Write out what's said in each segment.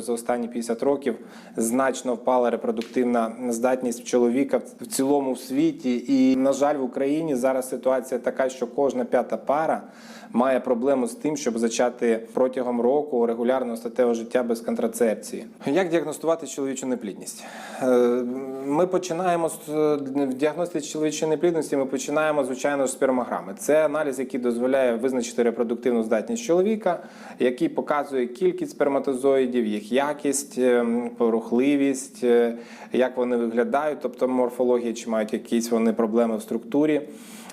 За останні 50 років значно впала репродуктивна здатність чоловіка в цілому світі. І, на жаль, в Україні зараз ситуація така, що кожна п'ята пара має проблему з тим, щоб зачати протягом року регулярного статевого життя без контрацепції. Як діагностувати чоловічу неплідність? Е, Ми починаємо з в діагностиці чоловічої неплідності. Ми починаємо звичайно з спермограми. Це аналіз, який дозволяє визначити репродуктивну здатність чоловіка, який показує кількість сперматозоїдів, їх якість, ем, порухливість, е, як вони виглядають, тобто морфологія, чи мають якісь вони проблеми в структурі.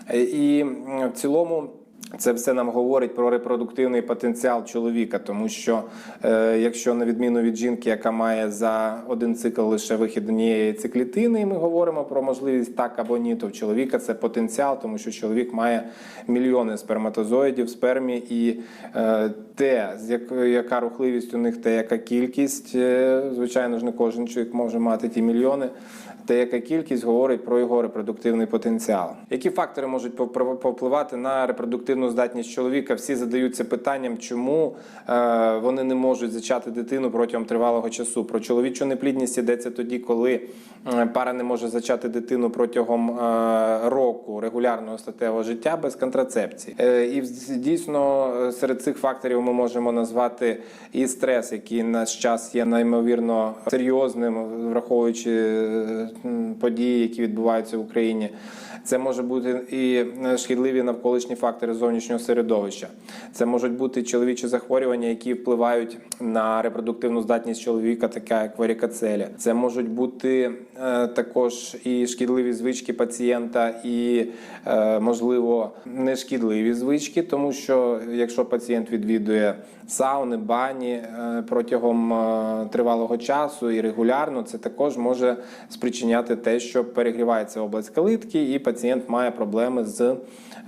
Е, І в цілому. Це все нам говорить про репродуктивний потенціал чоловіка, тому що е, якщо на відміну від жінки, яка має за один цикл лише вихід однієї циклітини, і ми говоримо про можливість так або ні, то в чоловіка це потенціал, тому що чоловік має мільйони сперматозоїдів спермі, і е, те, яка рухливість у них, те, яка кількість, е, звичайно ж, не кожен чоловік може мати ті мільйони. Те, яка кількість говорить про його репродуктивний потенціал. Які фактори можуть повпливати на репродуктивну здатність чоловіка? Всі задаються питанням, чому е, вони не можуть зачати дитину протягом тривалого часу. Про чоловічу неплідність йдеться тоді, коли е, пара не може зачати дитину протягом е, року регулярного статевого життя без контрацепції. І дійсно серед цих факторів ми можемо назвати і стрес, який на час є неймовірно серйозним, враховуючи події, які відбуваються в Україні. Це може бути і шкідливі навколишні фактори зовнішнього середовища. Це можуть бути чоловічі захворювання, які впливають на репродуктивну здатність чоловіка, така як варікоцелія. Це можуть бути е, також і шкідливі звички пацієнта, і е, можливо нешкідливі звички, тому що якщо пацієнт відвідує сауни, бані е, протягом е, тривалого часу і регулярно, це також може спричиняти те, що перегрівається область калитки, і пацієнт має проблеми з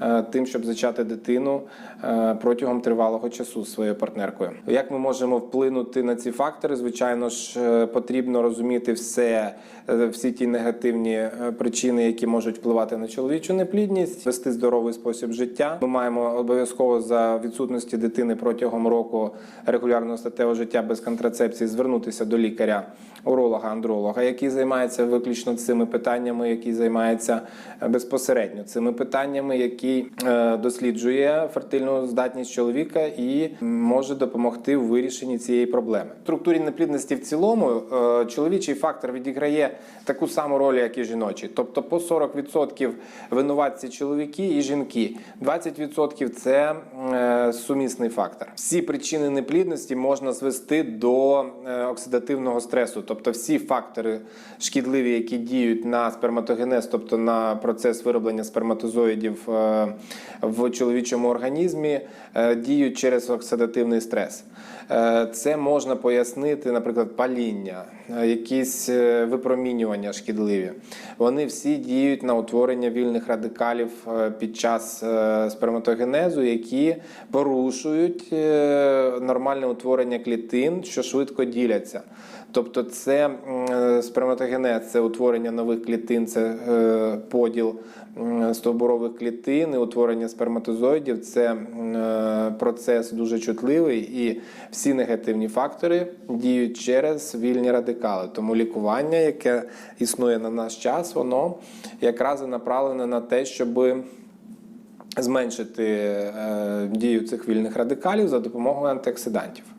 е, тим, щоб зачати дитину е, протягом тривалого часу з своєю партнеркою. Як ми можемо вплинути на ці фактори? Звичайно ж, е, потрібно розуміти все, е, всі ті негативні причини, які можуть впливати на чоловічу неплідність, вести здоровий спосіб життя. Ми маємо обов'язково за відсутності дитини протягом року регулярного статевого життя без контрацепції звернутися до лікаря, уролога, андролога, який займається виключно цими питаннями, який займається безпосередньо цими питаннями, який е, досліджує фертильну здатність чоловіка і може допомогти в вирішенні цієї проблеми. В структурі неплідності в цілому е, чоловічий фактор відіграє таку саму роль, як і жіночий. Тобто по 40% винуватці чоловіки і жінки, 20% це е, сумісний фактор. Всі причини неплідності можна звести до е, оксидативного стресу, тобто всі фактори шкідливі, які діють на сперматогенез, тобто на процес вироблення сперматозоїдів в чоловічому організмі, е, діють через оксидативний стрес. Е, Це можна пояснити, наприклад, паління, е, якісь випромінювання шкідливі. Вони всі діють на утворення вільних радикалів під час сперматогенезу, які порушують нормальне утворення клітин, що швидко діляться. Тобто, це е, сперматогенез, це утворення нових клітин, це е, поділ стовбурових клітин, і утворення сперматозоїдів. Це е, процес дуже чутливий, і всі негативні фактори діють через вільні радикали. Тому лікування, яке існує на наш час, воно якраз і направлене на те, щоби зменшити дію цих вільних радикалів за допомогою антиоксидантів.